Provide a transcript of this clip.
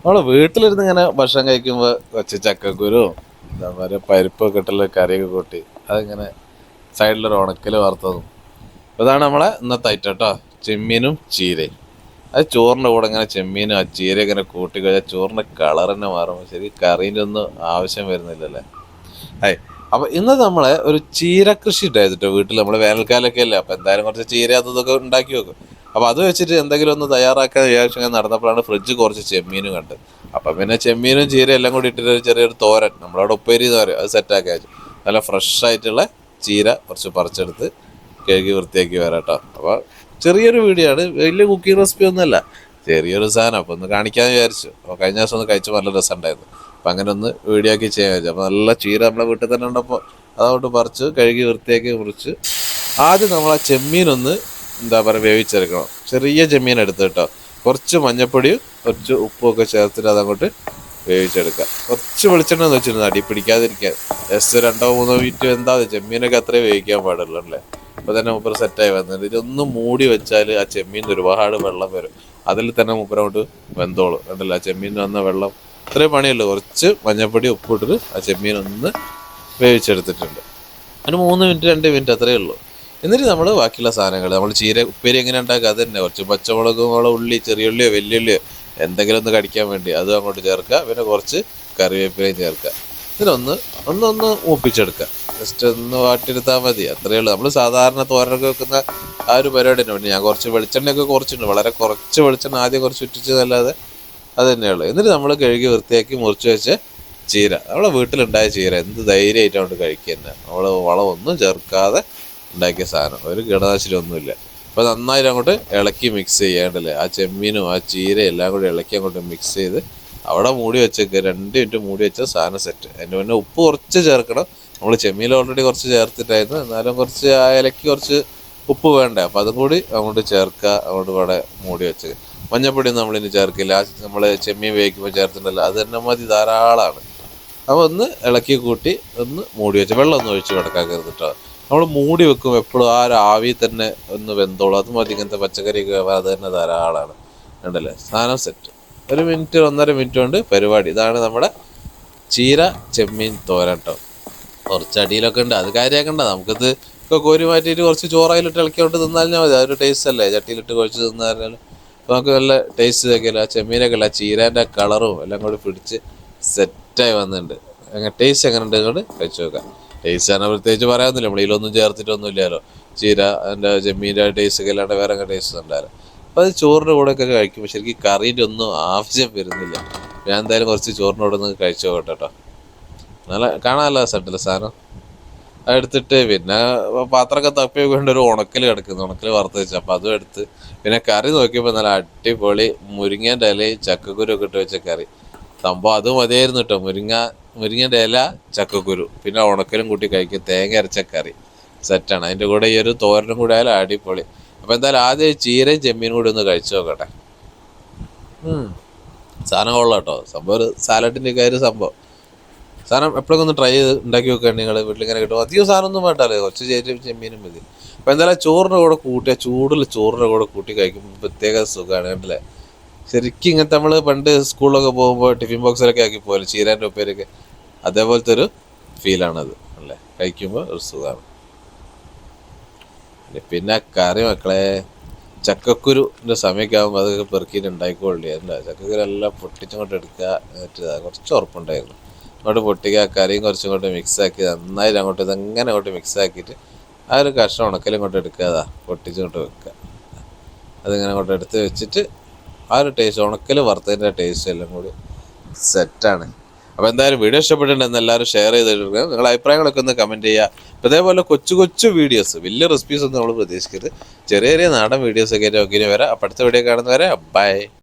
നമ്മൾ വീട്ടിലിരുന്ന് ഇങ്ങനെ ഭക്ഷണം കഴിക്കുമ്പോൾ കുറച്ച് ചക്കക്കുരു എന്താ പറയുക പരിപ്പൊക്കെ ഇട്ടുള്ള കറിയൊക്കെ കൂട്ടി അതിങ്ങനെ സൈഡിലൊരു ഉണക്കൽ വറുത്തതും. ഇതാണ് നമ്മളെ ഇന്നത്തെ ഐറ്റം കേട്ടോ ചെമ്മീനും ചീരയും. അത് ചോറിന്റെ കൂടെ ഇങ്ങനെ ചെമ്മീനും ആ ചീര ഇങ്ങനെ കൂട്ടി കഴിഞ്ഞാൽ ചോറിന്റെ കളർ തന്നെ മാറും. ശരി കറീന്റെ ഒന്നും ആവശ്യം വരുന്നില്ലല്ലേ? ഹായ്. അപ്പോൾ ഇന്ന് നമ്മൾ ഒരു ചീര കൃഷി ഉണ്ടായിരുന്നു വീട്ടിൽ നമ്മൾ വേനൽക്കാലമൊക്കെ അല്ലേ? അപ്പോൾ എന്തായാലും കുറച്ച് ചീര അതൊക്കെ ഉണ്ടാക്കി വെക്കും. അപ്പൊ അത് വെച്ചിട്ട് എന്തെങ്കിലും ഒന്ന് തയ്യാറാക്കാൻ വിചാരിച്ചു ഇങ്ങനെ നടന്നപ്പോഴാണ് ഫ്രിഡ്ജ് കുറച്ച് ചെമ്മീനും കണ്ട് അപ്പൊ പിന്നെ ചെമ്മീനും ചീരയും എല്ലാം കൂടി ഇട്ടിട്ട് ചെറിയൊരു തോരൻ. നമ്മളവിടെ ഉപ്പേരി പറയും അത് സെറ്റാക്കി വെച്ചു. നല്ല ഫ്രഷ് ആയിട്ടുള്ള ചീര കുറച്ച് പറിച്ചെടുത്ത് കഴുകി വൃത്തിയാക്കി വരാട്ടോ അപ്പോൾ ചെറിയൊരു വീഡിയോ ആണ്. വലിയ കുക്കിംഗ് റെസിപ്പി ഒന്നുമല്ല. ചെറിയൊരു സാധനം. അപ്പോൾ ഒന്ന് കാണിക്കാൻ വിചാരിച്ചു. അപ്പോൾ കഴിഞ്ഞ ദിവസം ഒന്ന് കഴിച്ചു നല്ല രസമുണ്ടായിരുന്നു. അപ്പം അങ്ങനെ ഒന്ന് വീഡിയോ ആക്കി ചെയ്യാൻ വിചാരിച്ചു. അപ്പോൾ നല്ല ചീര നമ്മളെ വീട്ടിൽ തന്നെ ഉണ്ടപ്പോൾ അതോട്ട് പറിച്ച് കഴുകി വൃത്തിയാക്കി മുറിച്ച് ആദ്യം നമ്മൾ ആ ചെമ്മീനൊന്ന് എന്താ പറയുക വേവിച്ചെടുക്കണം. ചെറിയ ചെമ്മീൻ എടുത്ത് കേട്ടോ. കുറച്ച് മഞ്ഞപ്പൊടിയും കുറച്ച് ഉപ്പും ഒക്കെ ചേർത്തിട്ട് അതങ്ങോട്ട് വേവിച്ചെടുക്കുക. കുറച്ച് വെളിച്ചെണ്ണ എന്ന് വെച്ചിരുന്നു അടി പിടിക്കാതിരിക്കാൻ. ജസ്റ്റ് രണ്ടോ മൂന്നോ മിനിറ്റ് എന്താ ചെമ്മീനൊക്കെ അത്രയും വേവിക്കാൻ പാടുള്ളൂ അല്ലേ? അപ്പോൾ തന്നെ മൂപ്പർ സെറ്റായി വന്നിട്ട് ഇതൊന്ന് മൂടി വെച്ചാൽ ആ ചെമ്മീൻ ഒരുപാട് വെള്ളം വരും. അതിൽ തന്നെ മൂപ്പരങ്ങോട്ട് വെന്തോളും. കണ്ടല്ലോ? ആ ചെമ്മീൻ വന്ന വെള്ളം അത്രയും പണിയുള്ളൂ കുറച്ച് മഞ്ഞപ്പൊടി ഉപ്പിട്ടിട്ട് ആ ചെമ്മീൻ ഒന്ന് വേവിച്ചെടുത്തിട്ടുണ്ട്. അതിന് മൂന്ന് മിനിറ്റ് രണ്ട് മിനിറ്റ് അത്രയേ ഉള്ളൂ. എന്നിട്ട് നമ്മൾ ബാക്കിയുള്ള സാധനങ്ങൾ നമ്മൾ ചീര ഉപ്പേരി എങ്ങനെ ഉണ്ടാക്കുക അത് തന്നെ കുറച്ച് പച്ചമുളക് മുളക് ഉള്ളി ചെറിയ ഉള്ളിയോ വലിയ ഉള്ളിയോ എന്തെങ്കിലും ഒന്ന് കടിക്കാൻ വേണ്ടി അതും അങ്ങോട്ട് ചേർക്കുക. പിന്നെ കുറച്ച് കറിവേപ്പിലയും ചേർക്കുക. ഇതിനൊന്ന് ഒന്നൊന്ന് മൂപ്പിച്ചെടുക്കുക. ജസ്റ്റ് ഒന്ന് വാട്ടിയെടുത്താൽ മതി. അത്രയേ ഉള്ളൂ. നമ്മൾ സാധാരണ തോരനൊക്കെ വെക്കുന്ന ആ ഒരു പരിപാടി തന്നെ. ഞാൻ കുറച്ച് വെളിച്ചെണ്ണയൊക്കെ കുറച്ചുണ്ട് വളരെ കുറച്ച് വെളിച്ചെണ്ണ ആദ്യം കുറച്ച് ഇട്ടിച്ചതല്ലാതെ അത് തന്നെയുള്ളൂ എന്നിട്ട് നമ്മൾ കഴുകി വൃത്തിയാക്കി മുറിച്ച് വെച്ച് ചീര. നമ്മളെ വീട്ടിലുണ്ടായ ചീര. എന്ത് ധൈര്യമായിട്ടാണ് കഴിക്കുന്നത്? നമ്മൾ വളമൊന്നും ചേർക്കാതെ ഉണ്ടാക്കിയ സാധനം. ഒരു കീടനാശിനി ഒന്നുമില്ല അപ്പോൾ നന്നായിട്ട് അങ്ങോട്ട് ഇളക്കി മിക്സ് ചെയ്യേണ്ടല്ലേ? ആ ചെമ്മീനും ആ ചീരയും എല്ലാം കൂടി ഇളക്കി അങ്ങോട്ട് മിക്സ് ചെയ്ത് അവിടെ മൂടി വെച്ചേക്ക്. രണ്ട് മിനിറ്റ് മൂടി വെച്ച സാധനം സെറ്റ് അതിന്റെ പിന്നെ ഉപ്പ് കുറച്ച് ചേർക്കണം. നമ്മൾ ചെമ്മീൻ ഓൾറെഡി കുറച്ച് ചേർത്തിട്ടായിരുന്നു. എന്നാലും കുറച്ച് ആ ഇലക്ക് കുറച്ച് ഉപ്പ് വേണ്ടേ? അപ്പം അതും കൂടി അങ്ങോട്ട് ചേർക്കുക. അങ്ങോട്ട് ഇവിടെ മൂടി വെച്ചത് മഞ്ഞപ്പൊടി നമ്മളിനി ചേർക്കില്ല. ആ നമ്മൾ ചെമ്മീൻ വേവിക്കുമ്പോൾ ചേർത്തിട്ടുണ്ടല്ലോ. അത് തന്നെ മതി ധാരാളമാണ് അപ്പോൾ ഒന്ന് ഇളക്കി കൂട്ടി ഒന്ന് മൂടി വെച്ച് വെള്ളം ഒന്ന് ഒഴിച്ച് കിടക്കാൻ കേട്ടോ നമ്മൾ മൂടി വെക്കും എപ്പോഴും ആ ഒരു ആവി തന്നെ ഒന്ന് വെന്തോളും. അത് മതി ഇങ്ങനത്തെ പച്ചക്കറിയൊക്കെ അത് തന്നെ ധാരാളമാണ് ഉണ്ടല്ലേ സാധനം സെറ്റ് ഒരു മിനിറ്റ് ഒന്നര മിനിറ്റ് കൊണ്ട് പരിപാടി. ഇതാണ് നമ്മുടെ ചീര ചെമ്മീൻ തോരട്ടോ കുറച്ച് അടിയിലൊക്കെ ഉണ്ട്. അത് കാര്യമാക്കണ്ട നമുക്കിത് ഒക്കെ കോരി മാറ്റിയിട്ട് കുറച്ച് ചോറയിലിട്ട് ഇളക്കിയോട്ട് തിന്നാലും മതി. അതൊരു ടേസ്റ്റ് അല്ലേ? ചട്ടിയിലിട്ട് കുഴച്ച് തിന്നാലും നമുക്ക് നല്ല ടേസ്റ്റ് ഇതൊക്കെയല്ല ആ ചെമ്മീനൊക്കെ അല്ല? ചീരേന്റെ കളറും എല്ലാം കൂടി പിടിച്ച് സെറ്റായി വന്നിട്ടുണ്ട്. അങ്ങനെ ടേസ്റ്റ് എങ്ങനെ ഉണ്ട് കൊണ്ട് കഴിച്ചു നോക്കാം. ടേസ്റ്റ് പ്രത്യേകിച്ച് പറയാമെന്നില്ല ഇതിലൊന്നും ചേർത്തിട്ടൊന്നും ഇല്ലല്ലോ ചീര എന്റെ ചെമ്മീന്റെ ടേസ്റ്റ് അല്ലാണ്ട് വേറെ ടേസ്റ്റ് ഉണ്ടായിരുന്നു അപ്പോൾ അത് ചോറിന്റെ കൂടെ ഒക്കെ കഴിക്കുമ്പോൾ ശരിക്കും കറീന്റെ ഒന്നും ആവശ്യം വരുന്നില്ല. ഞാൻ എന്തായാലും കുറച്ച് ചോറിന്റെ കൂടെ ഒന്ന് കഴിച്ചു കേട്ടോ. നല്ല കാണാനല്ല സെറ്റല്ല സാധനം. എടുത്തിട്ട് പിന്നെ പാത്രമൊക്കെ തപ്പി കൊണ്ട് ഒരു ഉണക്കൽ കിടക്കുന്നു. ഉണക്കൽ വറുത്ത് വെച്ചു. അപ്പോൾ അതും എടുത്ത് പിന്നെ കറി നോക്കിയപ്പോൾ നല്ല അടിപൊളി മുരിങ്ങേന്റെ ഇലയും ചക്കക്കുരു ഒക്കെ ഇട്ട് വെച്ച കറി. സംഭവം അതും മതിയായിരുന്നു കേട്ടോ. മുരിങ്ങ മുരിങ്ങേന്റെ ഇല ചക്കക്കുരു. പിന്നെ ഉണക്കലും കൂട്ടി കഴിക്കും. തേങ്ങ അരച്ച കറി. സെറ്റാണ് അതിന്റെ കൂടെ ഈ ഒരു തോരനും കൂടെ ആയാലും അടിപൊളി. അപ്പോൾ എന്തായാലും ആദ്യം ചീരയും ചെമ്മീനും കൂടി ഒന്ന് കഴിച്ചു നോക്കട്ടെ. സാധനം കൊള്ളാം കേട്ടോ. സംഭവം ഒരു സാലഡിന്റെ കാര്യം സംഭവം. സാധനം എപ്പോഴൊക്കെ ഒന്ന് ട്രൈ ചെയ്ത് ഉണ്ടാക്കി വെക്കുകയാണ് നിങ്ങൾ വീട്ടിലിങ്ങനെ കിട്ടും. അധികം സാധനം ഒന്നും വേണ്ടല്ലോ. കുറച്ച് ചേരും ചെമ്മീനും മതി. അപ്പോൾ എന്തായാലും ചോറിന്റെ കൂടെ കൂട്ടിയ ചൂടിൽ ചോറിന്റെ കൂടെ കൂട്ടി കഴിക്കുമ്പോൾ പ്രത്യേക സുഖമാണ് കണ്ടില്ലേ? ശരിക്കും ഇങ്ങനത്തെ നമ്മൾ പണ്ട് സ്കൂളിലൊക്കെ പോകുമ്പോൾ ടിഫിൻ ബോക്സിലൊക്കെ ആക്കി പോലെ ചീരാന്റെ ഉപ്പേരൊക്കെ അതേപോലത്തെ ഒരു ഫീലാണത് അല്ലേ? കഴിക്കുമ്പോൾ ഒരു സുഖമാണ് പിന്നെ കറി മക്കളെ ചക്കക്കുരുന്റെ സമയമൊക്കെ ആകുമ്പോൾ അതൊക്കെ പെറുക്കിയിട്ട് ഉണ്ടായിക്കോളേ അല്ല ചക്കക്കുരു എല്ലാം പൊട്ടിച്ചങ്ങോട്ട് എടുക്കുക എന്നിട്ട് കുറച്ച് ഉറപ്പുണ്ടായിരുന്നു. അങ്ങോട്ട് പൊട്ടിക്കുക കറിയും കുറച്ചും ഇങ്ങോട്ട് മിക്സ് ആക്കി നന്നായിട്ട് അങ്ങോട്ട് ഇതെങ്ങനെ അങ്ങോട്ട് മിക്സ് ആക്കിയിട്ട് ആ ഒരു കഷ്ണം ഉണക്കലും ഇങ്ങോട്ട് എടുക്കുക അതാ പൊട്ടിച്ചങ്ങോട്ട് വെക്കുക. അതിങ്ങനെ അങ്ങോട്ട് എടുത്ത് വെച്ചിട്ട് ആ ഒരു ടേസ്റ്റ് ഉണക്കൽ വറുത്തതിന്റെ ടേസ്റ്റ് എല്ലാം കൂടി സെറ്റാണ് അപ്പോൾ എന്തായാലും വീഡിയോ ഇഷ്ടപ്പെട്ടിട്ടുണ്ടെന്ന് എല്ലാവരും ഷെയർ ചെയ്തിട്ടുണ്ട് നിങ്ങളുടെ അഭിപ്രായങ്ങളൊക്കെ ഒന്ന് കമന്റ് ചെയ്യുക. അപ്പോൾ ഇതേപോലെ കൊച്ചു കൊച്ചു വീഡിയോസ് വലിയ റെസിപ്പീസ് ഒന്നും നമ്മൾ പ്രതീക്ഷിക്കരുത്. ചെറിയ ചെറിയ നാടൻ വീഡിയോസൊക്കെ ആയിട്ട് ഒക്കെ വരാം. അപ്പോൾ അടുത്ത വീഡിയോ കാണുന്നവരെ ബൈ